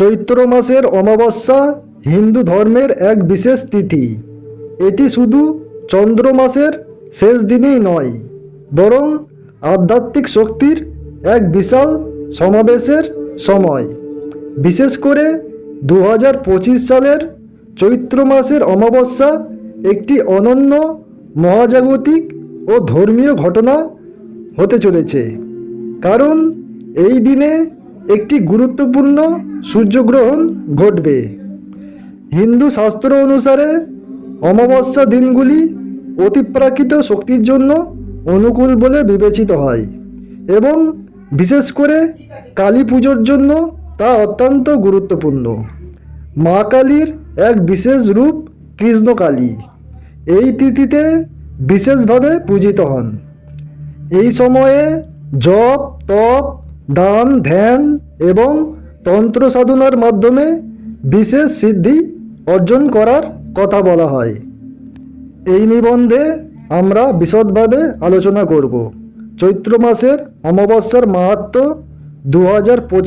চৈত্র মাসের অমাবস্যা হিন্দু ধর্মের এক বিশেষ তিথি। এটি শুধু চন্দ্র মাসের শেষ দিনেই নয়, বরং আধ্যাত্মিক শক্তির এক বিশাল সমাবেশের সময়। বিশেষ করে দু হাজার পঁচিশ সালের চৈত্র মাসের অমাবস্যা একটি অনন্য মহাজাগতিক ও ধর্মীয় ঘটনা হতে চলেছে। কারণ এই দিনে একটি গুরুত্বপূর্ণ সূর্যগ্রহণ ঘটবে। হিন্দু শাস্ত্র অনুসারে অমাবস্যা দিনগুলি অতিপ্রাকৃত শক্তির জন্য অনুকূল বলে বিবেচিত হয় এবং বিশেষ করে কালী পুজোর জন্য তা অত্যন্ত গুরুত্বপূর্ণ। মা কালীর এক বিশেষ রূপ কৃষ্ণকালী এই তিথিতে বিশেষভাবে পূজিত হন। এই সময়ে জপ, তপ দান, ধ্যান এবং তন্ত্র সাধনার মাধ্যমে বিশেষ সিদ্ধি অর্জন করার কথা বলা হয়। এই নিবন্ধে আমরা বিশদভাবে আলোচনা করব। চৈত্র মাসের অমাবস্যার মাহাত্ম দু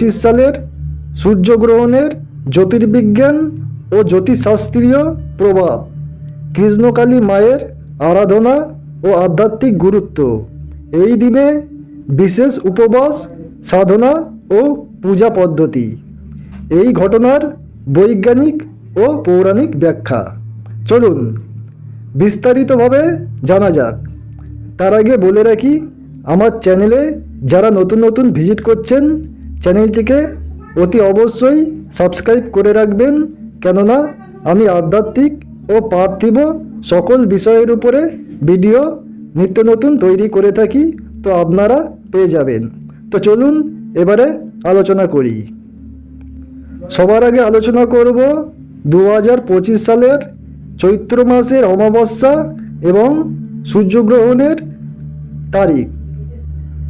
সালের সূর্যগ্রহণের জ্যোতির্বিজ্ঞান ও জ্যোতিষশাস্ত্রীয় প্রভাব, কৃষ্ণকালী মায়ের আরাধনা ও আধ্যাত্মিক গুরুত্ব। এই দিনে বিশেষ উপবাস সাধনা ও পূজা পদ্ধতি। এই ঘটনার বৈজ্ঞানিক ও পৌরাণিক ব্যাখ্যা। চলুন, বিস্তারিতভাবে জানা যাক। তার আগে বলে রাখি, আমার চ্যানেলে যারা নতুন নতুন ভিজিট করছেন, চ্যানেলটিকে অতি অবশ্যই সাবস্ক্রাইব করে রাখবেন, কেননা আমি আধ্যাত্মিক ও পার্থিব সকল বিষয়ের উপরে ভিডিও নিত্য নতুন তৈরি করে থাকি, তো আপনারা পেয়ে যাবেন। তো চলুন এবারে আলোচনা করি। সবার আগে আলোচনা করব দু সালের চৈত্র মাসের অমাবস্যা এবং সূর্যগ্রহণের তারিখ।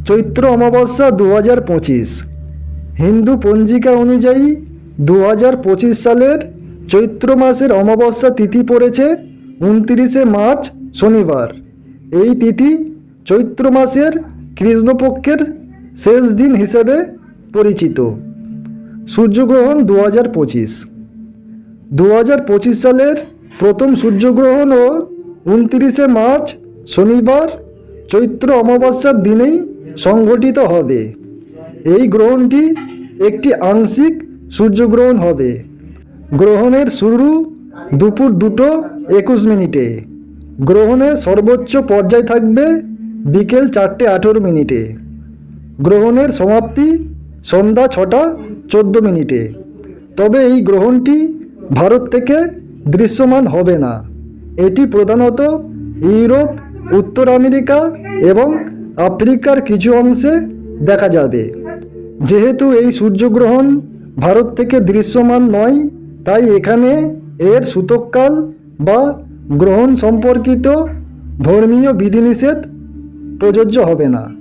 চৈত্র অমাবস্যা দু হাজার পঁচিশ। হিন্দু পঞ্জিকা অনুযায়ী দু হাজার পঁচিশ সালের চৈত্র মাসের অমাবস্যা তিথি পড়েছে উনত্রিশে মার্চ শনিবার। এই তিথি চৈত্র মাসের কৃষ্ণপক্ষের শেষ দিন হিসেবে পরিচিত। সূর্যগ্রহণ দু হাজার পঁচিশ। দু হাজার পঁচিশ সালের প্রথম সূর্যগ্রহণ ও উনত্রিশে মার্চ, শনিবার চৈত্র অমাবস্যার দিনেই সংঘটিত হবে। এই গ্রহণটি একটি আংশিক সূর্যগ্রহণ হবে। গ্রহণের শুরু দুপুর দুটো একুশ মিনিটে। গ্রহণের সর্বোচ্চ পর্যায় থাকবে বিকেল চারটে আঠেরো মিনিটে। গ্রহণের সমাপ্তি সন্ধ্যা ছটা চোদ্দ মিনিটে। তবে এই গ্রহণটি ভারত থেকে দৃশ্যমান হবে না। এটি প্রধানত ইউরোপ, উত্তর আমেরিকা এবং আফ্রিকার কিছু অংশে দেখা যাবে। যেহেতু এই সূর্যগ্রহণ ভারত থেকে দৃশ্যমান নয়, তাই এখানে এর সূতককাল বা গ্রহণ সম্পর্কিত ধর্মীয় বিধিনিষেধ প্রযোজ্য হবে না।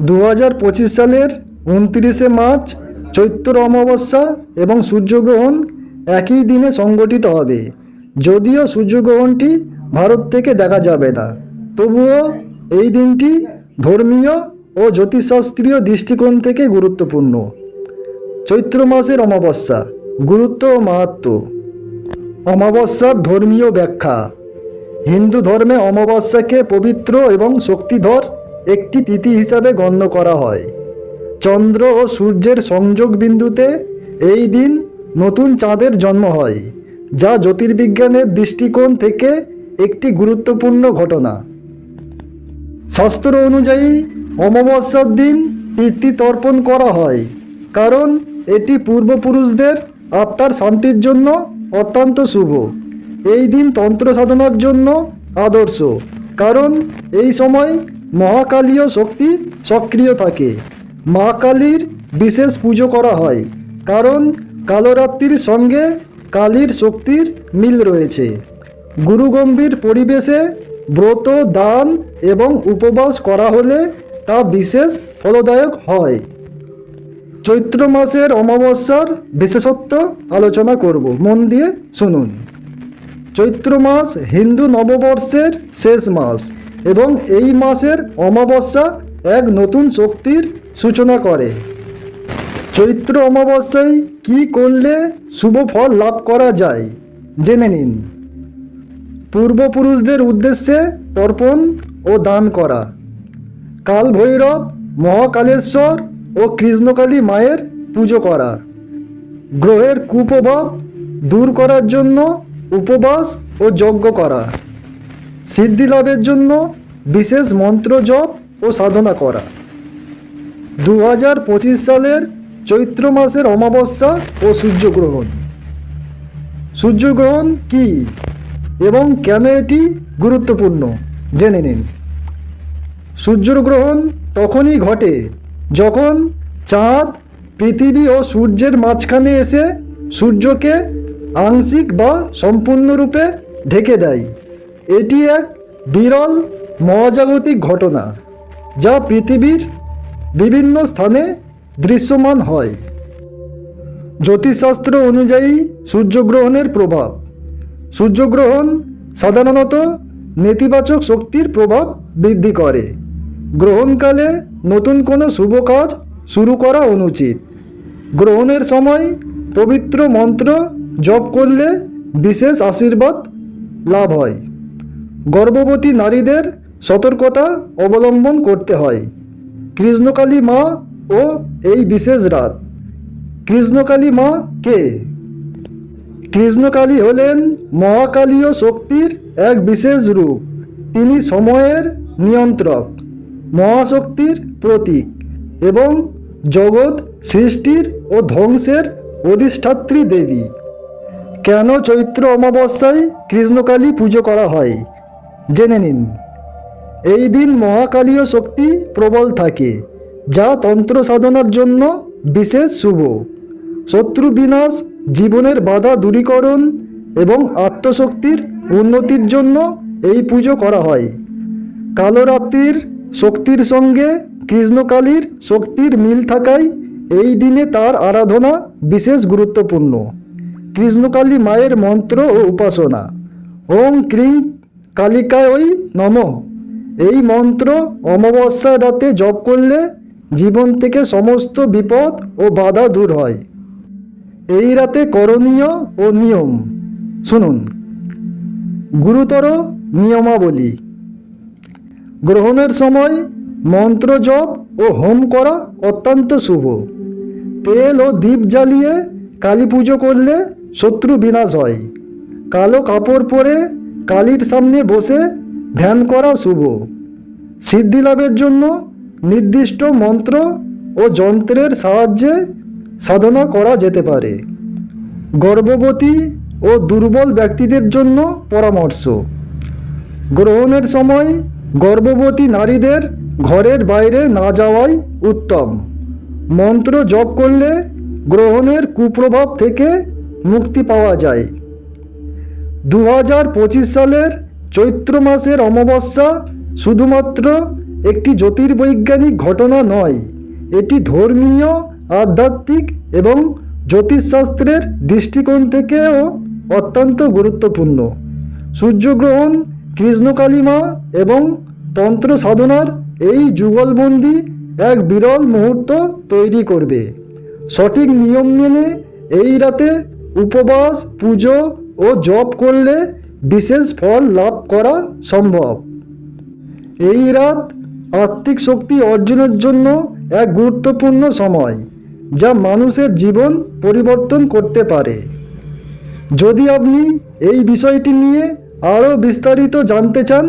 দু হাজার পঁচিশ সালের উনত্রিশে মার্চ চৈত্র অমাবস্যা এবং সূর্যগ্রহণ একই দিনে সংগঠিত হবে। যদিও সূর্যগ্রহণটি ভারত থেকে দেখা যাবে না, তবুও এই দিনটি ধর্মীয় ও জ্যোতিষশাস্ত্রীয় দৃষ্টিকোণ থেকে গুরুত্বপূর্ণ। চৈত্র মাসের অমাবস্যা, গুরুত্ব ও মাহাত্ম। অমাবস্যার ধর্মীয় ব্যাখ্যা। হিন্দু ধর্মে অমাবস্যাকে পবিত্র এবং শক্তিধর একটি তিথি হিসাবে গণ্য করা হয়। চন্দ্র ও সূর্যের সংযোগ বিন্দুতে এই দিন নতুন চাঁদের জন্ম হয়, যা জ্যোতির্বিজ্ঞানের দৃষ্টিকোণ থেকে একটি গুরুত্বপূর্ণ ঘটনা। শাস্ত্র অনুযায়ী, অমাবস্যার দিন পিতৃতর্পণ করা হয়, কারণ এটি পূর্বপুরুষদের আত্মার শান্তির জন্য অত্যন্ত শুভ। এই দিন তন্ত্র সাধনার জন্য আদর্শ, কারণ এই সময় মহাকালীয় শক্তি সক্রিয় থাকে। মা কালীর বিশেষ পুজো করা হয়, কারণ কালরাত্রির সঙ্গে কালীর শক্তির মিল রয়েছে। গুরুগম্ভীর পরিবেশে ব্রত, দান এবং উপবাস করা হলে তা বিশেষ ফলদায়ক হয়। চৈত্র মাসের অমাবস্যার বিশেষত্ব আলোচনা করব, মন দিয়ে শুনুন। চৈত্র মাস হিন্দু নববর্ষের শেষ মাস। এবং এই মাসের অমাবস্যা এক নতুন শক্তির সূচনা করে। চৈত্র অমাবস্যায় কি করলে শুভ ফল লাভ করা যায়, জেনে নিন। পূর্বপুরুষদের উদ্দেশ্যে তর্পণ ও দান করা। কাল ভৈরব মহাকালেশ্বর ও কৃষ্ণকালী মায়ের পুজো করা। গ্রহের কুপ্রভাব দূর করার জন্য উপবাস ও যজ্ঞ করা। সিদ্ধি লাভের জন্য বিশেষ মন্ত্র জপ ও সাধনা করা। দু হাজার পঁচিশ সালের চৈত্র মাসের অমাবস্যা ও সূর্যগ্রহণ। সূর্যগ্রহণ কি এবং কেন এটি গুরুত্বপূর্ণ জেনে নিন। সূর্যগ্রহণ তখনই ঘটে যখন চাঁদ, পৃথিবী ও সূর্যের মাঝখানে এসে সূর্যকে আংশিক বা সম্পূর্ণরূপে ঢেকে দেয়। এটি এক বিরল, মহাজাগতিক ঘটনা যা পৃথিবীর বিভিন্ন স্থানে দৃশ্যমান হয়। জ্যোতিষশাস্ত্র অনুযায়ী সূর্যগ্রহণের প্রভাব। সূর্যগ্রহণ সাধারণত নেতিবাচক শক্তির প্রভাব বৃদ্ধি করে। গ্রহণকালে নতুন কোনো শুভ কাজ শুরু করা অনুচিত। গ্রহণের সময় পবিত্র মন্ত্র জপ করলে বিশেষ আশীর্বাদ লাভ হয়। গর্ভবতী নারীদের সতর্কতা অবলম্বন করতে হয়। কৃষ্ণকালী মা ও এই বিশেষ রাত। কৃষ্ণকালী মা কে? কৃষ্ণকালী হলেন মহাকালীয় শক্তির এক বিশেষ রূপ। তিনি সময়ের নিয়ন্ত্রক, মহাশক্তির প্রতীক এবং জগৎ সৃষ্টির ও ধ্বংসের অধিষ্ঠাত্রী দেবী। কেন চৈত্র অমাবস্যায় কৃষ্ণকালী পুজো করা হয়? জেনে নিন। এই দিন মহাকালীয় শক্তি প্রবল থাকে, যা তন্ত্র সাধনার জন্য বিশেষ শুভ। শত্রু বিনাশ, জীবনের বাধা দূরীকরণ এবং আত্মশক্তির উন্নতির জন্য এই পুজো করা হয়। কালো রাত্রির শক্তির সঙ্গে কৃষ্ণকালীর শক্তির মিল থাকায় এই দিনে তার আরাধনা বিশেষ গুরুত্বপূর্ণ। কৃষ্ণকালী মায়ের মন্ত্র ও উপাসনা। ওম ক্রিং কালিকায় ওই নম। এই মন্ত্র অমাবস্যার রাতে জপ করলে জীবন থেকে সমস্ত বিপদ ও বাধা দূর হয়। এই রাতে করণীয় ও নিয়ম। শুনুন। গুরুতর নিয়মাবলী। গ্রহণের সময় মন্ত্র জপ ও হোম করা অত্যন্ত শুভ। তেল ও দীপ জ্বালিয়ে কালী পুজো করলে শত্রু বিনাশ হয়। কালো কাপড় পরে কালীর সামনে বসে ধ্যান করা শুভ। সিদ্ধি লাভের জন্য নির্দিষ্ট মন্ত্র ও যন্ত্রের সাহায্যে সাধনা করা যেতে পারে। গর্ভবতী ও দুর্বল ব্যক্তিদের জন্য পরামর্শ। গ্রহণের সময় গর্ভবতী নারীদের ঘরের বাইরে না যাওয়াই উত্তম। মন্ত্র জপ করলে গ্রহণের কুপ্রভাব থেকে মুক্তি পাওয়া যায়। দু হাজার পঁচিশ সালের চৈত্র মাসের অমাবস্যা শুধুমাত্র একটি জ্যোতির্বৈজ্ঞানিক ঘটনা নয়, এটি ধর্মীয়, আধ্যাত্মিক এবং জ্যোতিষশাস্ত্রের দৃষ্টিকোণ থেকেও অত্যন্ত গুরুত্বপূর্ণ। সূর্যগ্রহণ, কৃষ্ণকালীমা এবং তন্ত্র সাধনার এই যুগলবন্দি এক বিরল মুহূর্ত তৈরি করবে। সঠিক নিয়ম মেনে এই রাতে উপবাস, পুজো ও জপ করলে বিশেষ ফল লাভ করা সম্ভব। এই রাত আত্মিক শক্তি অর্জনের জন্য এক গুরুত্বপূর্ণ সময়, যা মানুষের জীবন পরিবর্তন করতে পারে। যদি আপনি এই বিষয়টি নিয়ে আরও বিস্তারিত জানতে চান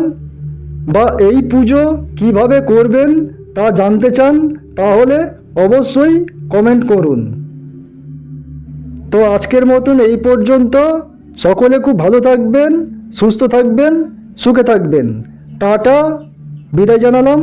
বা এই পুজো কীভাবে করবেন তা জানতে চান, তাহলে অবশ্যই কমেন্ট করুন। তো আজকের মতন এই পর্যন্ত। সকলে খুব ভালো থাকবেন সুস্থ থাকবেন সুখে থাকবেন। টাটা বিদায় জানালাম।